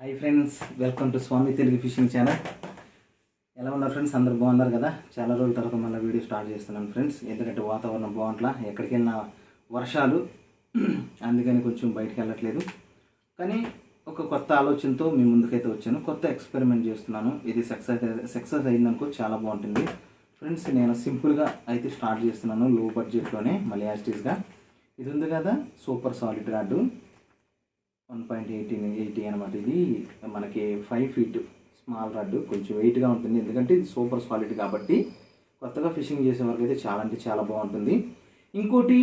Hi friends welcome to Swami Telugu fishing channel ఎలా ఉన్నారు friends అందరు బాగున్నారు కదా? చాలా రోజుల తర్వాత మళ్ళీ వీడియో స్టార్ట్ చేస్తున్నాను ఫ్రెండ్స్ ఎందుకంటే వాతావరణం బాగుంట్లా ఎక్కడికి వెళ్ళిన వర్షాలు. అందుకని కొంచెం బయటికి వెళ్ళట్లేదు. కానీ ఒక కొత్త ఆలోచనతో మీ ముందుకైతే వచ్చాను. కొత్త ఎక్స్పెరిమెంట్ చేస్తున్నాను. ఇది సక్సెస్ సక్సెస్ అయిందనుకో చాలా బాగుంటుంది. ఫ్రెండ్స్ నేను సింపుల్గా అయితే స్టార్ట్ చేస్తున్నాను లో బడ్జెట్లోనే మళ్ళీ యాస్టీస్గా ఇది ఉంది కదా super solid rod one point eighteen eighty అనమాట ఇది మనకి ఫైవ్ ఫీట్ స్మాల్ రాడ్ కొంచెం వెయిట్గా ఉంటుంది. ఎందుకంటే ఇది సూపర్ సాలిడ్ కాబట్టి కొత్తగా ఫిషింగ్ చేసే వరకు అయితే చాలా అంటే చాలా బాగుంటుంది. ఇంకోటి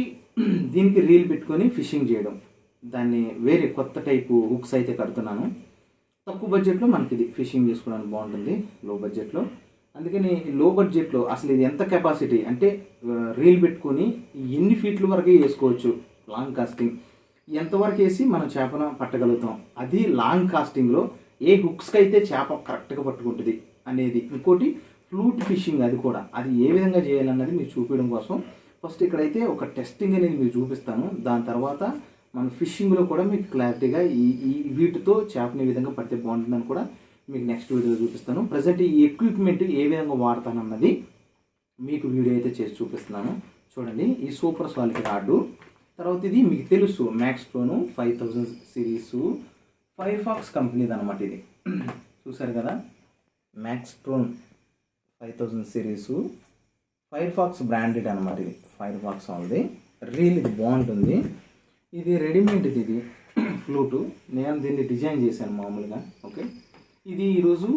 దీనికి రీల్ పెట్టుకొని ఫిషింగ్ చేయడం. దాన్ని వేరే కొత్త టైపు హుక్స్ అయితే కడుతున్నాను. తక్కువ బడ్జెట్లో మనకి ఇది ఫిషింగ్ చేసుకోవడానికి బాగుంటుంది లో బడ్జెట్లో అందుకని లో బడ్జెట్లో అసలు ఇది ఎంత కెపాసిటీ అంటే రీల్ పెట్టుకొని ఎన్ని ఫీట్ల వరకు వేసుకోవచ్చు లాంగ్ కాస్టింగ్ ఎంతవరకు వేసి మనం చేపను పట్టగలుగుతాం? అది లాంగ్ కాస్టింగ్లో ఏ హుక్స్కి అయితే చేప కరెక్ట్గా పట్టుకుంటుంది అనేది ఇంకోటి ఫ్లూట్ ఫిషింగ్ అది కూడా. అది ఏ విధంగా చేయాలన్నది మీకు చూపించడం కోసం. ఫస్ట్ ఇక్కడైతే ఒక టెస్టింగ్ అనేది మీకు చూపిస్తాను. దాని తర్వాత మన ఫిషింగ్లో కూడా మీకు క్లారిటీగా ఈ ఈ వీటితో చేపని ఏ విధంగా పడితే బాగుంటుందని కూడా మీకు నెక్స్ట్ వీడియోలో చూపిస్తాను. ప్రజెంట్ ఈ ఎక్విప్మెంట్ ఏ విధంగా వాడతానన్నది మీకు వీడియో అయితే చేసి చూపిస్తున్నాను. చూడండి ఈ సూపర్ స్వాలిటీ రాడ్డు తర్వాత ఇది మీకు తెలుసు max ప్రోను five thousand series fire fox కంపెనీది అనమాట ఇది. చూసారు కదా? Max pro five thousand series fire fox branded అనమాట ఇది. ఫైర్ ఫాక్స్ ఉంది రీల్ ఇది బాగుంటుంది. ఇది రెడీమేడ్ ఇది ఇది. ఫ్లూటు నేను దీన్ని డిజైన్ చేశాను మామూలుగా ఓకే? ఇది ఈరోజు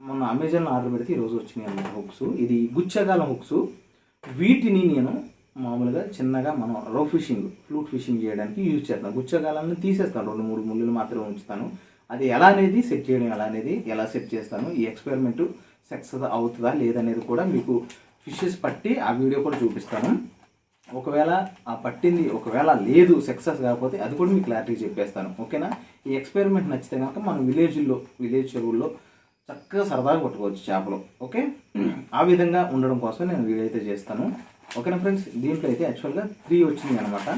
మొన్న అమెజాన్లో ఆర్డర్ పెడితే ఈరోజు వచ్చినాయి అన్నమాట హుక్స్ ఇది గుచ్చగాలం హుక్స్ వీటిని నేను మామూలుగా చిన్నగా మనం రో ఫిషింగ్ ఫ్లూట్ ఫిషింగ్ చేయడానికి యూజ్ చేస్తాను గుచ్చగాలను తీసేస్తాను. రెండు మూడు ముళ్ళులు మాత్రమే ఉంచుతాను. అది ఎలా అనేది సెట్ చేయడం ఎలా అనేది ఎలా సెట్ చేస్తాను ఈ ఎక్స్పెరిమెంట్ సక్సెస్ అవుతుందా లేదనేది కూడా మీకు ఫిషెస్ పట్టి ఆ వీడియో కూడా చూపిస్తాను. ఒకవేళ ఆ పట్టింది ఒకవేళ లేదు సక్సెస్ కాకపోతే అది కూడా మీకు క్లారిటీ చెప్పేస్తాను. ఓకేనా? ఈ ఎక్స్పెరిమెంట్ నచ్చితే కనుక మనం విలేజ్లో విలేజ్ చెరువుల్లో చక్కగా సరదాగా పట్టుకోవచ్చు చేపలు. ఓకే? ఆ విధంగా ఉండడం కోసం నేను వీడియో అయితే చేస్తాను. ఓకేనా ఫ్రెండ్స్? దీంట్లో అయితే యాక్చువల్గా త్రీ వచ్చింది అనమాట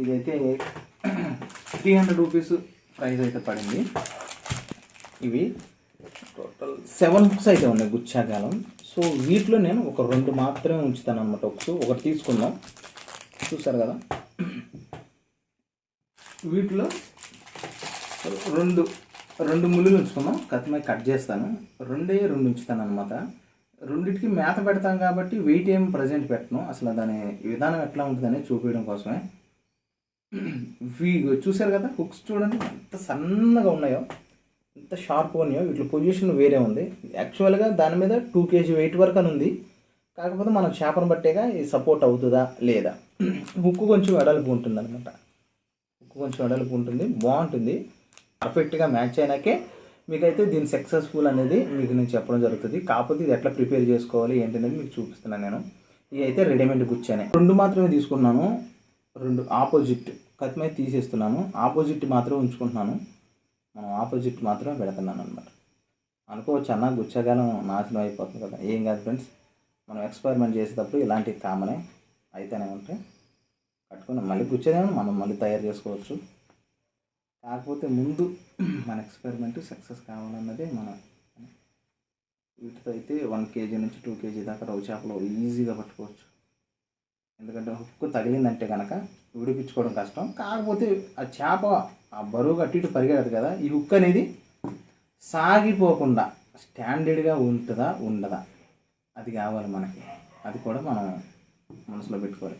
ఇదైతే త్రీ హండ్రెడ్ రూపీస్ ప్రైస్ అయితే పడింది. ఇవి టోటల్ సెవెన్ బుక్స్ అయితే ఉన్నాయి గుచ్చాకాలం సో వీటిలో నేను ఒక రెండు మాత్రమే ఉంచుతాను అనమాట బుక్స్ ఒకటి తీసుకుందాం. చూసారు కదా? వీటిలో రెండు రెండు ముళ్ళు ఉంచుకున్నాం. కత్తిమై కట్ చేస్తాను. రెండే రెండు ఉంచుతాను అనమాట రెండింటికి మేత పెడతాం కాబట్టి వెయిట్ ఏం ప్రజెంట్ పెట్టను. అసలు దాని విధానం ఎట్లా ఉంటుందని చూపించడం కోసమే. వీ చూశారు కదా హుక్స్ చూడండి ఎంత సన్నగా ఉన్నాయో ఎంత షార్ప్గా ఉన్నాయో వీటి పొజిషన్ వేరే ఉంది. యాక్చువల్గా దాని మీద టూ కేజీ వెయిట్ వరకు అని ఉంది. కాకపోతే మనం చేపను బట్టేగా ఇది సపోర్ట్ అవుతుందా లేదా? హుక్కు కొంచెం వెడల్పు ఉంటుంది అనమాట హుక్కు కొంచెం వెడల్పు ఉంటుంది బాగుంటుంది. పర్ఫెక్ట్గా మ్యాచ్ అయినాకే మీకైతే దీని సక్సెస్ఫుల్ అనేది మీకు నేను చెప్పడం జరుగుతుంది. కాకపోతే ఇది ఎట్లా ప్రిపేర్ చేసుకోవాలి ఏంటి అనేది మీకు చూపిస్తున్నాను నేను. ఇది అయితే రెడీమేడ్ గుచ్చానే రెండు మాత్రమే తీసుకున్నాను రెండు ఆపోజిట్ కత్తి తీసేస్తున్నాను. ఆపోజిట్ మాత్రం ఉంచుకుంటున్నాను. మనం ఆపోజిట్ మాత్రమే పెడుతున్నాను అనమాట అనుకోవచ్చు అన్న గుచ్చగాలం నాశనం అయిపోతుంది కదా. ఏం కాదు ఫ్రెండ్స్ మనం ఎక్స్పెరిమెంట్ చేసేటప్పుడు ఇలాంటివి కామనే అయితేనే ఉంటే కట్టుకున్నాం మళ్ళీ గుచ్చేదేమో మనం మళ్ళీ తయారు చేసుకోవచ్చు. కాకపోతే ముందు మన ఎక్స్పెరిమెంట్ సక్సెస్ కావాలన్నదే మన వీటితో అయితే వన్ కేజీ నుంచి టూ కేజీ దాకా రవ్వు చేపలు ఈజీగా పట్టుకోవచ్చు. ఎందుకంటే హుక్కు తగిలిందంటే కనుక విడిపించుకోవడం కష్టం. కాకపోతే ఆ చేప ఆ బరువుగా అటు ఇటు పరిగెడదు కదా ఈ హుక్ అనేది సాగిపోకుండా స్టాండర్డ్గా ఉంటుందా ఉండదా? అది కావాలి మనకి. అది కూడా మనం మనసులో పెట్టుకోవాలి.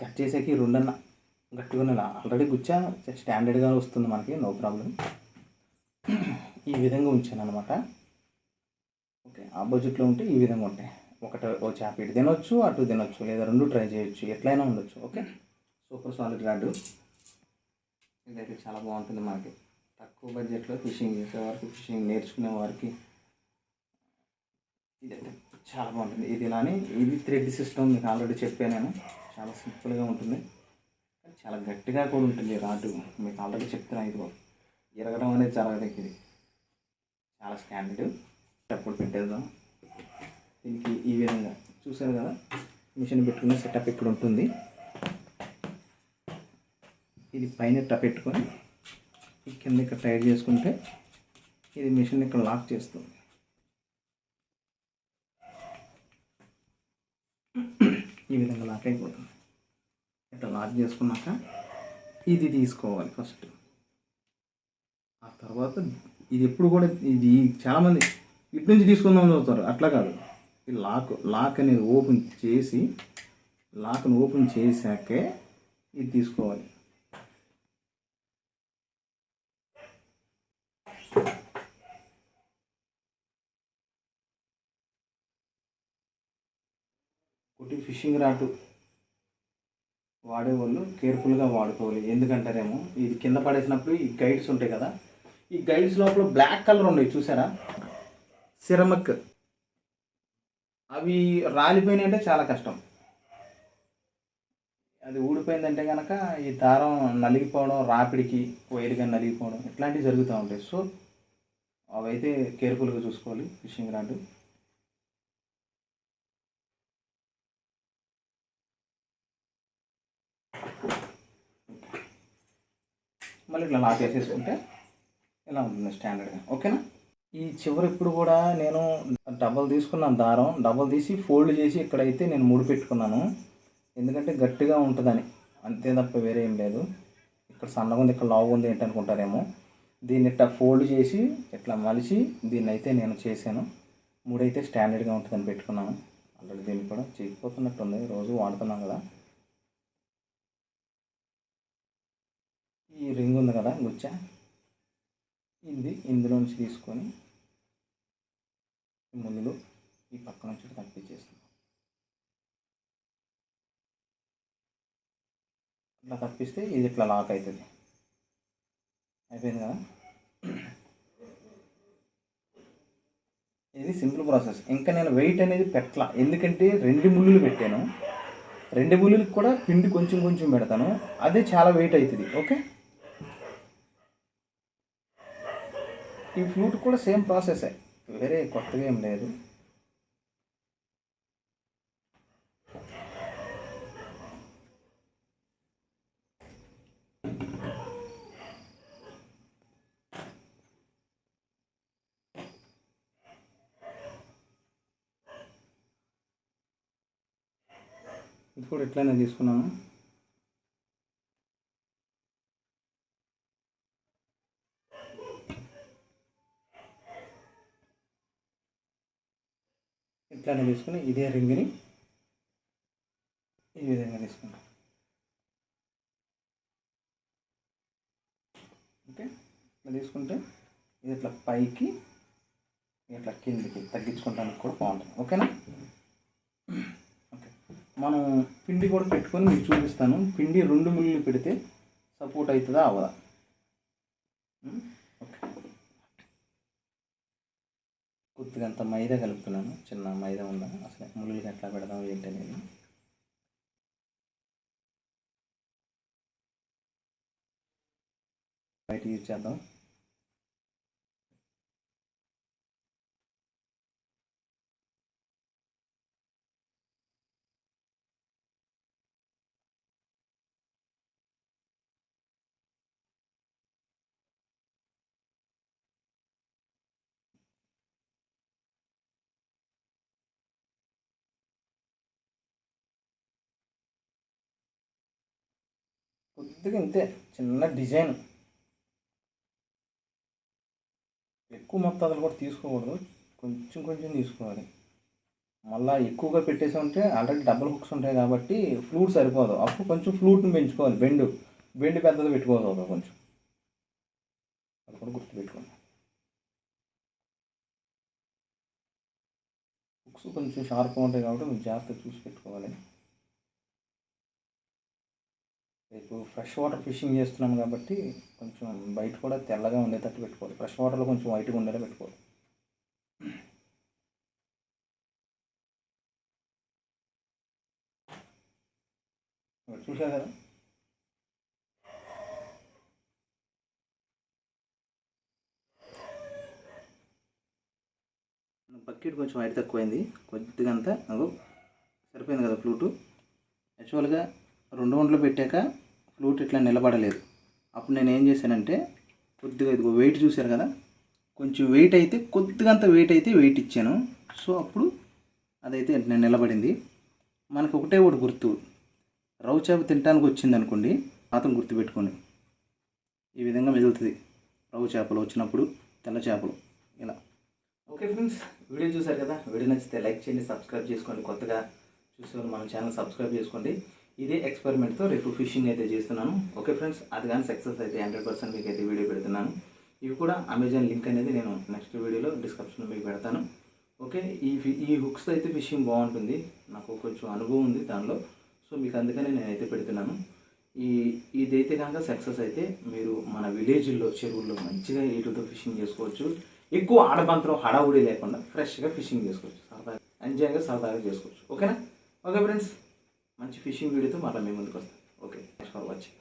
కట్ చేసేకి రెండన్న. గట్టిగా ఆల్రెడీ గుచ్చా? స్టాండర్డ్గా వస్తుంది మనకి నో ప్రాబ్లం ఈ విధంగా ఉంచాను అనమాట ఓకే ఆపోజిట్లో ఉంటే ఈ విధంగా ఉంటాయి. ఒకటి ఓ చేప ఇటు తినొచ్చు అటు తినొచ్చు లేదా రెండు ట్రై చేయొచ్చు ఎట్లయినా ఉండొచ్చు ఓకే సూపర్ సాలిడ్ రాడ్ ఇదైతే చాలా బాగుంటుంది మనకి. తక్కువ బడ్జెట్లో ఫిషింగ్ చేసే వారికి ఫిషింగ్ నేర్చుకునే వారికి ఇదైతే చాలా బాగుంటుంది. ఇది ఇలానే ఇది థ్రెడ్ సిస్టమ్ మీకు ఆల్రెడీ చెప్పాను నేను. చాలా సింపుల్గా ఉంటుంది. చాలా గట్టిగా కూడా ఉంటుంది రాడ్డు రాడ్ మీకు ఆల్రెడీ చెప్తున్నా ఇది ఇరగడం అనేది చాలా ఇది చాలా స్టాండర్డ్ అప్పుడు పెట్టేద్దాం. దీనికి ఈ విధంగా. చూసారు కదా? మిషన్ పెట్టుకునే సెటప్ ఇక్కడ ఉంటుంది. ఇది పైన పెట్టుకొని ఈ కింద ఇక్కడ టైట్ చేసుకుంటే ఇది మిషన్ ఇక్కడ లాక్ చేస్తుంది ఈ విధంగా లాక్ అయిపోతుంది. ఇట్లా లాక్ చేసుకున్నాక ఇది తీసుకోవాలి ఫస్ట్. ఆ తర్వాత ఇది ఎప్పుడు కూడా ఇది చాలామంది ఇటు నుంచి తీసుకుందాం చదువుతారు అట్లా కాదు. ఈ లాక్ లాక్ అనేది ఓపెన్ చేసి లాక్ని ఓపెన్ చేశాకే ఇది తీసుకోవాలి. ఒకటి ఫిషింగ్ రాటు వాడేవాళ్ళు కేర్ఫుల్గా వాడుకోవాలి. ఎందుకంటారేమో ఇది కింద పడేసినప్పుడు ఈ గైడ్స్ ఉంటాయి కదా ఈ గైడ్స్ లోపల బ్లాక్ కలర్ ఉన్నాయి చూసారా? సిరమక్. అవి రాలిపోయినాయంటే చాలా కష్టం. అది ఊడిపోయిందంటే కనుక ఈ దారం నలిగిపోవడం రాపిడికి వైర్గా నలిగిపోవడం ఇట్లాంటివి జరుగుతూ ఉంటాయి. సో అవైతే కేర్ఫుల్గా చూసుకోవాలి ఫిషింగ్ రాడ్ మళ్ళీ ఇట్లా లాక్ చేసేసుకుంటే ఇలా ఉంటుంది స్టాండర్డ్గా ఓకేనా? ఈ చివరి ఇప్పుడు కూడా నేను డబల్ తీసుకున్నాను దారం. డబల్ తీసి ఫోల్డ్ చేసి ఇక్కడైతే నేను ముడి పెట్టుకున్నాను. ఎందుకంటే గట్టిగా ఉంటుందని. అంతే తప్ప వేరే ఏం లేదు. ఇక్కడ సన్నగా ఉంది ఇక్కడ లావు ఉంది ఏంటనుకుంటారేమో. దీన్ని ఇట్లా ఫోల్డ్ చేసి ఇట్లా మలిచి దీన్ని అయితే నేను చేశాను. మూడైతే స్టాండర్డ్గా ఉంటుందని పెట్టుకున్నాను. ఆల్రెడీ దీన్ని కూడా చేయకపోతున్నట్టుంది. రోజు వాడుతున్నాం కదా. ఈ రింగ్ ఉంది కదా గుచ్చ ఇది ఇందులోంచి తీసుకొని ఈ ముళ్ళు ఈ పక్క నుంచి తప్పించేస్తున్నాం ఇట్లా తప్పిస్తే ఇది ఇట్లా లాక్ అవుతుంది. అయిపోయింది కదా? ఇది సింపుల్ ప్రాసెస్ ఇంకా నేను వెయిట్ అనేది పెట్టలా. ఎందుకంటే రెండు ముళ్ళులు పెట్టాను. రెండు ముళ్ళులకు కూడా పిండి కొంచెం కొంచెం పెడతాను. అదే చాలా వెయిట్ అవుతుంది. ఓకే ఈ ఫ్లూట్ కూడా సేమ్ ప్రాసెసే. వేరే కొత్తగా ఏం లేదు. ఇది కూడా ఎట్లయినా తీసుకున్నాను ఇట్లానే తీసుకుని ఇదే రింగ్ని ఈ విధంగా తీసుకుంటాం ఓకే? ఇట్లా తీసుకుంటే ఇది ఇట్లా పైకి ఇట్లా కిందికి తగ్గించుకోవడానికి కూడా బాగుంటుంది. ఓకేనా? ఓకే. మనం పిండి కూడా పెట్టుకొని మీకు చూపిస్తాను. పిండి రెండు మిల్లులు పెడితే సపోర్ట్ అవుతుందా? అవదా ఓకే కొద్దిగా అంత మైదా కలుపుతున్నాను. చిన్న మైదా ఉందా? అసలు ముళ్ళులకి ఎట్లా పెడదాం ఏంటి అనేది. బయట యూజ్ చేద్దాం. కొద్దిగా ఇంతే చిన్న డిజైన్. ఎక్కువ మొత్తాలు కూడా తీసుకోకూడదు. కొంచెం కొంచెం తీసుకోవాలి. మళ్ళీ ఎక్కువగా పెట్టేసి ఉంటే ఆల్రెడీ డబుల్ హుక్స్ ఉంటాయి కాబట్టి ఫ్లూట్ సరిపోదు. అప్పుడు కొంచెం ఫ్లూట్ని పెంచుకోవాలి. బెండు బెండు పెద్దది పెట్టుకోవాలి కొంచెం. అది కూడా గుర్తుపెట్టుకోండి. హుక్స్ కొంచెం షార్ప్గా ఉంటాయి కాబట్టి మీరు జాగ్రత్తగా చూసి పెట్టుకోవాలి. రేపు ఫ్రెష్ వాటర్ ఫిషింగ్ చేస్తున్నాం కాబట్టి కొంచెం బయట కూడా తెల్లగా ఉండేటట్టు పెట్టుకోవాలి. ఫ్రెష్ వాటర్లో కొంచెం వైట్గా ఉండేలా పెట్టుకోవాలి. ఇక్కడ చూసారు కదా? బకెట్ కొంచెం వైట్ తక్కువైంది. కొద్దిగా అంతా సరిపోయింది కదా ఫ్లూటు. యాక్చువల్గా రెండు వంటలు పెట్టాక ఫ్లూట్ ఇట్లా నిలబడలేదు. అప్పుడు నేను ఏం చేశానంటే కొద్దిగా ఇదిగో వెయిట్ చూశారు కదా కొంచెం వెయిట్ అయితే కొద్దిగా అంత వెయిట్ అయితే వెయిట్ ఇచ్చాను. సో అప్పుడు అదైతే నేను నిలబడింది. మనకు ఒకటే ఒకటి గుర్తు రవ్వ చేప తినడానికి వచ్చింది అనుకోండి మాత్రం గుర్తు పెట్టుకోండి ఈ విధంగా మిగులుతుంది. రవ్వ చేపలు వచ్చినప్పుడు తెల్ల చేపలు ఇలా. ఓకే ఫ్రెండ్స్ వీడియో చూసారు కదా? వీడియో నచ్చితే లైక్ చేయండి సబ్స్క్రైబ్ చేసుకోండి. కొత్తగా చూసేవాళ్ళు మన ఛానల్ సబ్స్క్రైబ్ చేసుకోండి. ఇదే ఎక్స్పెరిమెంట్తో రేపు ఫిషింగ్ అయితే చేస్తున్నాను. ఓకే ఫ్రెండ్స్ అది కానీ సక్సెస్ అయితే హండ్రెడ్ పర్సెంట్ మీకు అయితే వీడియో పెడుతున్నాను. ఇవి కూడా అమెజాన్ లింక్ అనేది నేను నెక్స్ట్ వీడియోలో డిస్క్రిప్షన్లో మీకు పెడతాను. ఓకే ఈ ఈ హుక్స్ అయితే ఫిషింగ్ బాగుంటుంది. నాకు కొంచెం అనుభవం ఉంది దానిలో. సో మీకు అందుకనే నేనైతే పెడుతున్నాను. ఈ ఇదైతే కనుక సక్సెస్ అయితే మీరు మన విలేజ్లో చెరువుల్లో మంచిగా వీటితో ఫిషింగ్ చేసుకోవచ్చు. ఎక్కువ ఆడబంతరం హడావుడి లేకుండా ఫ్రెష్గా ఫిషింగ్ చేసుకోవచ్చు. సరదాగా ఎంజాయ్గా సరదాగా చేసుకోవచ్చు. ఓకేనా ఓకే ఫ్రెండ్స్ మంచి ఫిషింగ్ వీడియోతో మళ్ళీ మీ ముందుకు వస్తాను ఓకే థ్యాంక్స్ ఫర్ వాచింగ్.